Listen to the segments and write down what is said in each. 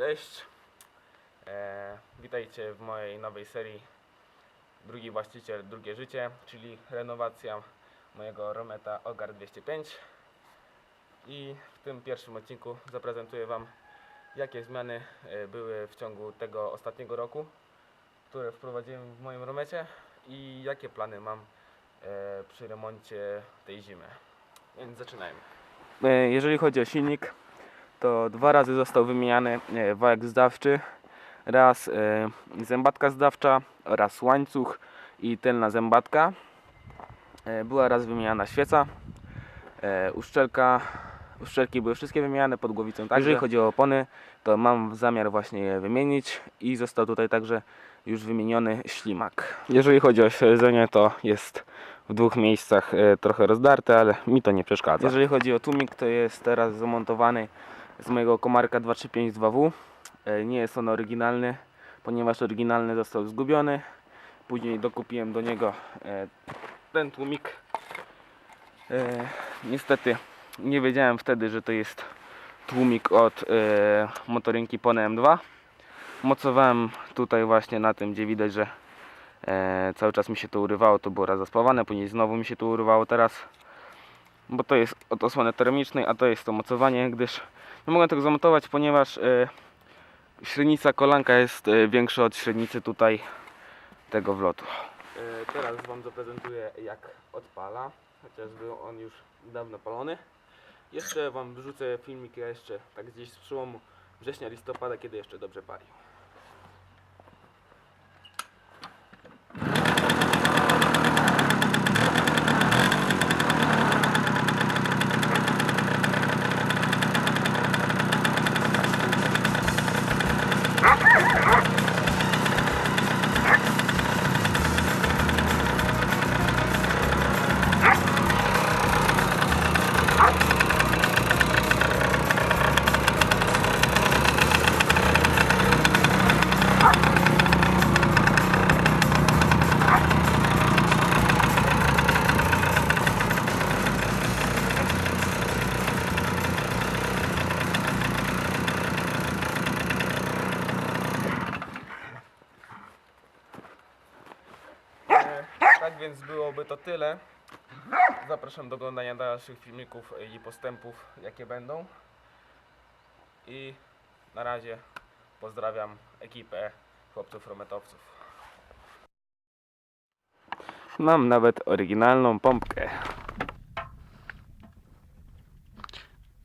Cześć. E, witajcie w mojej nowej serii Drugi właściciel, drugie życie, czyli renowacja mojego Rometa Ogar 205. I w tym pierwszym odcinku zaprezentuję Wam, jakie zmiany e, były w ciągu tego ostatniego roku, które wprowadziłem w moim Romecie i jakie plany mam e, przy remoncie tej zimy. Więc zaczynajmy. E, Jeżeli chodzi o silnik, to dwa razy został wymieniany e, wałek zdawczy, raz e, zębatka zdawcza oraz łańcuch i tylna zębatka. E, Była raz wymieniana świeca, uszczelka, uszczelki były wszystkie wymieniane pod głowicą. Także. Jeżeli chodzi o opony, to mam zamiar właśnie je wymienić i został tutaj także już wymieniony ślimak. Jeżeli chodzi o śledzenie, to jest w dwóch miejscach trochę rozdarte, ale mi to nie przeszkadza. Jeżeli chodzi o tłumik, to jest teraz zamontowany z mojego Komarka 2352W. E, Nie jest on oryginalny, ponieważ oryginalny został zgubiony. Później dokupiłem do niego e, ten tłumik. E, Niestety nie wiedziałem wtedy, że to jest tłumik od motorynki Pone M2. Mocowałem tutaj właśnie na tym, gdzie widać, że cały czas mi się to urywało, to było raz zaspawane, później znowu mi się to urywało teraz bo to jest od osłony termicznej, a to jest to mocowanie, gdyż nie mogę tego zamontować, ponieważ e, średnica kolanka jest e, większa od średnicy tutaj tego wlotu. E, teraz Wam zaprezentuję jak odpala, chociaż był on już dawno palony. Jeszcze Wam wrzucę filmik jeszcze tak gdzieś z przełomu września, listopada, kiedy jeszcze dobrze palił. Tak więc byłoby to tyle. Zapraszam do oglądania dalszych filmików i postępów, jakie będą. I na razie pozdrawiam ekipę chłopców rometowców. Mam nawet oryginalną pompkę.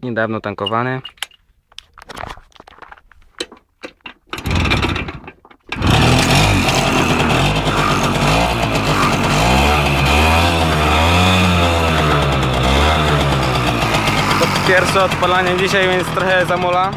Niedawno tankowany. Pierwsze odpalanie dzisiaj, więc trochę zamola.